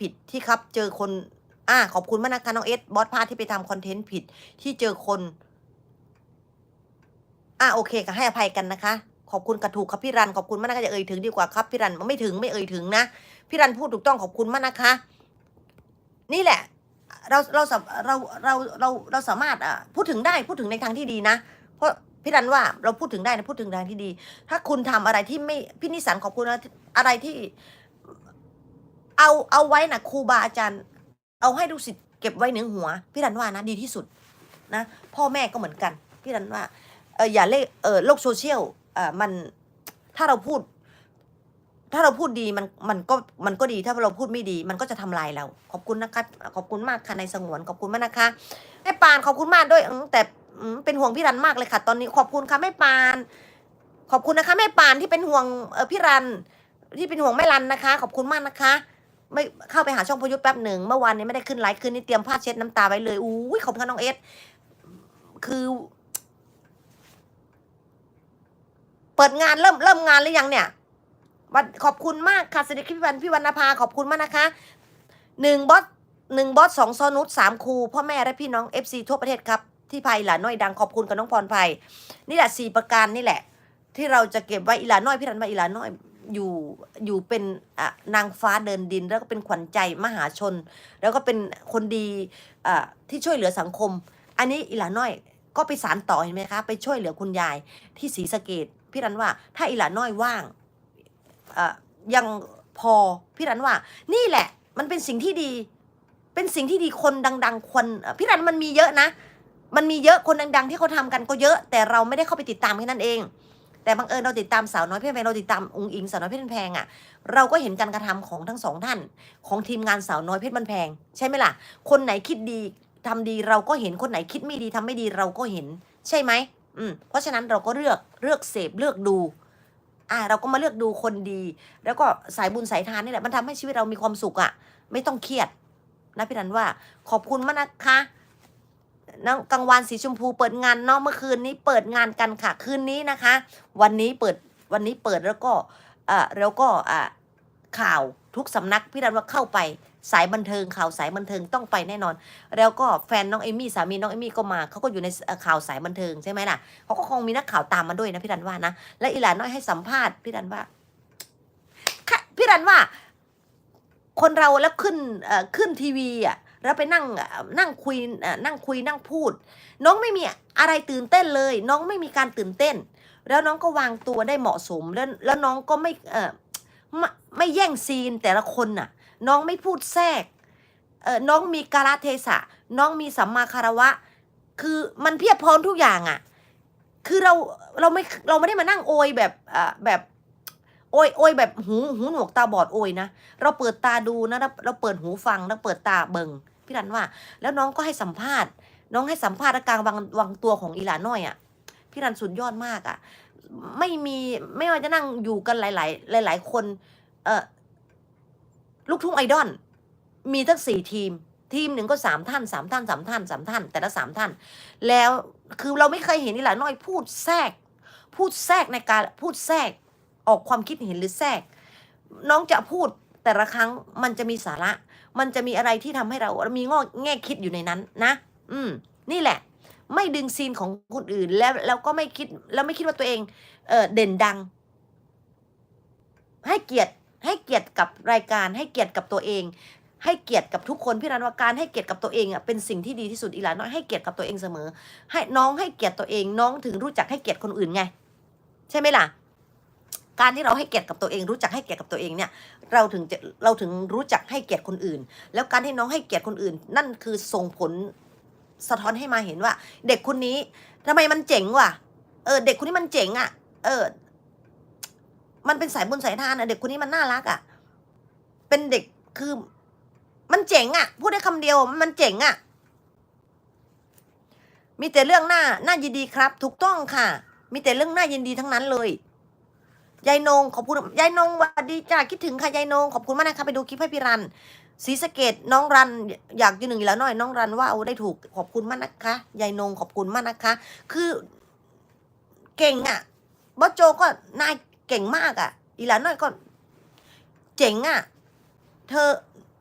ผิดที่ครับเจอคนอ่าขอบคุณมากนะคะน้องเอสบอสพาที่ไปทำคอนเทนต์ผิดที่เจอคนอ่าโอเคค่ะให้อภัยกันนะคะ ขอบคุณกระถูกครับพี่รันขอบคุณมากนะคะจะเอ่ยถึงดีกว่าครับพี่รันไม่ถึงไม่เอ่ยถึงนะพี่รันพูดถูกต้องขอบคุณมากนะคะ นี่แหละ เราเราสาเราเราเราเราสามารถอะพูดถึงได้พูดถึงในทางที่ดีนะ เพราะพี่รันว่าเราพูดถึงได้นะพูดถึงทางที่ดี ถ้าคุณทำอะไรที่ไม่พี่นิสันขอบคุณอะไรที่ เอาเอาไว้นะครูบาอาจารย์ เอาให้ลูกศิเก็บไว้เหนือหัว พี่รันว่านะดีที่สุดนะพ่อแม่ก็เหมือนกัน พี่รันว่าเอออย่าเล่เออโลกโซเชียลเออมันถ้าเราพูด ถ้าเราพูดดีมันมันก็มันก็ดีถ้าเราพูดไม่ดี มันก็จะทำลายเรา ขอบคุณนะคะขอบคุณมากค่ะในสงวนขอบคุณมากนะคะแม่ปานขอบคุณมากด้วยแต่เป็นห่วงพี่รันมากเลยค่ะ ตอนนี้ขอบคุณค่ะแม่ปาน ขอบคุณนะคะแม่ปานที่เป็นห่วงพี่รันที่เป็นห่วงแม่รันนะคะ ขอบคุณมากนะคะ ไม่เข้าไปหาช่องพยุทธ์แป๊บหนึ่งเมื่อวานนี้ไม่ได้ขึ้นไลฟ์คืนนี้เตรียมผ้าเช็ดน้ำตาไว้เลยอู้ยขอบคุณน้องเอสคือ เปิดงานเริ่มเริ่มงานหรือยังเนี่ยวันขอบคุณมากค่ะสวัสดีพี่วันพี่วรรณภาขอบคุณมากนะคะหนึ่งบอสหนึ่งบอสสองซอนุสสามครูพ่อแม่และพี่น้องเอฟซีทั่วประเทศครับที่ภัยหลานน้อยดังขอบคุณกับน้องพรภัยนี่แหละสี่ประการนี่แหละ ที่เราจะเก็บไว้อีหลาน้อยพี่รันว่าอีหลาน้อย อยู่อยู่เป็นอะนางฟ้าเดินดิน แล้วก็เป็นขวัญใจมหาชน แล้วก็เป็นคนดีอะที่ช่วยเหลือสังคม อันนี้อีหลาน้อยก็ไปสารต่อเห็นไหมคะ ไปช่วยเหลือคุณยายที่ศรีสะเกดพี่รันว่าถ้าอีหลาน้อยว่างอะยังพอพี่รันว่า นี่แหละ มันเป็นสิ่งที่ดี เป็นสิ่งที่ดีคนดัง ๆ คนพี่รันมันมีเยอะนะ มันมีเยอะคนดัง ๆ ที่เขาทำกันก็เยอะ แต่เราไม่ได้เข้าไปติดตามแค่นั้นเอง แต่บังเอิญเราติดตามสาวน้อยเพชรแพงเราติดตามองค์อิงสาวน้อยเพชรแพงอะเราก็เห็นการกระทำของทั้งสองท่าน ของทีมงานสาวน้อยเพชรบันแพง ใช่ไหมล่ะ คนไหนคิดดีทำดีเราก็เห็นคนไหนคิดไม่ดีทำไม่ดีเราก็เห็น ใช่ไหมอืมเพราะฉะนั้นเราก็เลือกเลือกเสพเลือกดูอ่าเราก็มาเลือกดูคนดี แล้วก็สายบุญสายทานนี่แหละมันทำให้ชีวิตเรามีความสุขอะ ไม่ต้องเครียดนะพี่รันว่าขอบคุณมากนะคะ น้องกังวานสีชมพูเปิดงานเนาะเมื่อคืนนี้เปิดงานกันค่ะคืนนี้นะคะ วันนี้เปิดวันนี้เปิดแล้วก็เอ่อแล้วก็อ่าข่าวทุกสำนักพี่รันว่าเข้าไปสายบันเทิงข่าวสายบันเทิงต้องไปแน่นอน แล้วก็แฟนน้องเอมี่สามีน้องเอมี่ก็มาเขาก็อยู่ในข่าวสายบันเทิงใช่ไหมล่ะเขาก็คงมีนักข่าวตามมาด้วยนะพี่รันว่านะและอีหลานน้อยให้สัมภาษณ์พี่รันว่าพี่รันว่า คนเราแล้วขึ้นเออขึ้นทีวีอะ แล้วไปนั่งนั่งคุยนั่งคุยนั่งพูด น้องไม่มีอะไรตื่นเต้นเลย น้องไม่มีการตื่นเต้น แล้วน้องก็วางตัวได้เหมาะสม แล้วแล้วน้องก็ไม่เออไม่ไม่แย่งซีนแต่ละคนน่ะ น้องไม่พูดแทรกเออน้องมีกาลเทศะ น้องมีสัมมาคารวะ คือมันเพียบพร้อมทุกอย่างอะ คือเราเราไม่เราไม่ได้มานั่งโอยแบบอ่าแบบโอยโอยแบบหูหูหนวกตาบอดโอยนะ เราเปิดตาดูนะ เราเราเปิดหูฟังแล้วเปิดตาเบิง พี่รันว่า แล้วน้องก็ให้สัมภาษณ์ น้องให้สัมภาษณ์กลางวางวางตัวของอีหลาน้อยอะ่ะพี่รันสุดยอดมากอะ่ะ ไม่มีไม่ว่าจะนั่งอยู่กันหลาย ๆ หลาย ๆ คน เออลูกทุ่งไอดอลมีทั้งสี่ทีม ทีมหนึ่งก็สามท่านสามท่านสามท่านสามท่าน แต่ละสามท่าน แล้วคือเราไม่เคยเห็นอีหลาน้อยพูดแทรก พูดแทรกในการพูดแทรกออกความคิดเห็นหรือแทรก น้องจะพูด แต่ละครั้งมันจะมีสาระ มันจะมีอะไรที่ทำให้เรามีงอแง่คิดอยู่ในนั้นนะ อืม นี่แหละ ไม่ดึงซีนของคนอื่นแล้วแล้วก็ไม่คิดแล้วไม่คิดว่าตัวเอง เออเด่นดัง ให้เกียรติให้เกียรติกับรายการ ให้เกียรติกับตัวเอง ให้เกียรติกับทุกคนพี่รันว่าการให้เกียรติกับตัวเองอะเป็นสิ่งที่ดีที่สุดอีหลานน้อยให้เกียรติกับตัวเองเสมอ ให้น้องให้เกียรติตัวเองน้องถึงรู้จักให้เกียรติคนอื่นไง ใช่ไหมล่ะ การที่เราให้เกียรติกับตัวเองรู้จักให้เกียรติกับตัวเองเนี่ยเราถึงจะเราถึงรู้จักให้เกียรติคนอื่น แล้วการที่น้องให้เกียรติคนอื่น นั่นคือส่งผลสะท้อนให้มาเห็นว่า เด็กคนนี้ทำไมมันเจ๋งว่ะเออ เด็กคนนี้มันเจ๋งอะ เออ มันเป็นสายบุญสายทานอะเด็กคนนี้มันน่ารักอะเป็นเด็กคือมันเจ๋งอะพูดได้คำเดียวมันเจ๋งอะมีแต่เรื่องหน้าหน้ายินดีครับ ถูกต้องค่ะ มีแต่เรื่องหน้ายินดีทั้งนั้นเลย ยายนงขอบคุณยายนงสวัสดีจ้าคิดถึงค่ะยายนงขอบคุณมากนะคะไปดูคลิปให้พี่รันสีสะเกดน้องรันอยากยืนหนึ่งอีกแล้วหน่อยน้องรันว่าเอาได้ถูกขอบคุณมากนะคะยายนงขอบคุณมากนะคะ คือเก่งอะบอสโจก็นายเก่งมากอะ อีหลานน้อยก็เจ๋งอะ เธอ